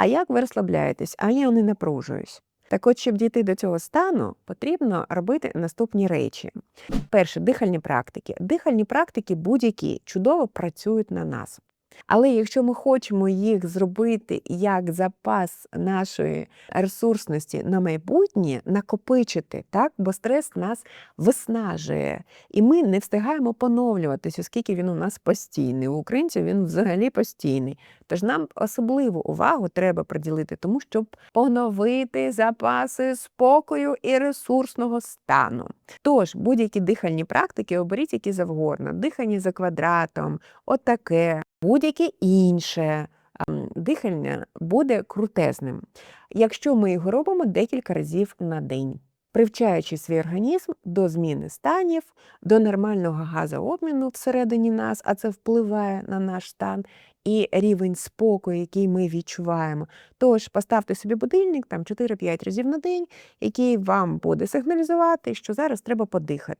А як ви розслабляєтесь? А я не напружуюсь. Так от, щоб дійти до цього стану, потрібно робити наступні речі. Перше, дихальні практики. Дихальні практики будь-які чудово працюють на нас. Але якщо ми хочемо їх зробити як запас нашої ресурсності на майбутнє, накопичити, так? бо стрес нас виснажує, і ми не встигаємо поновлюватись, оскільки він у нас постійний. У українців він взагалі постійний. Тож нам особливу увагу треба приділити тому, щоб поновити запаси спокою і ресурсного стану. Тож будь-які дихальні практики оберіть які завгодно. Дихання за квадратом, отаке, будь-яке інше. ем, Дихання буде крутезним, якщо ми його робимо декілька разів на день, привчаючи свій організм до зміни станів, до нормального газообміну всередині нас, а це впливає на наш стан і рівень спокою, який ми відчуваємо. Тож поставте собі будильник там 4-5 разів на день, який вам буде сигналізувати, що зараз треба подихати.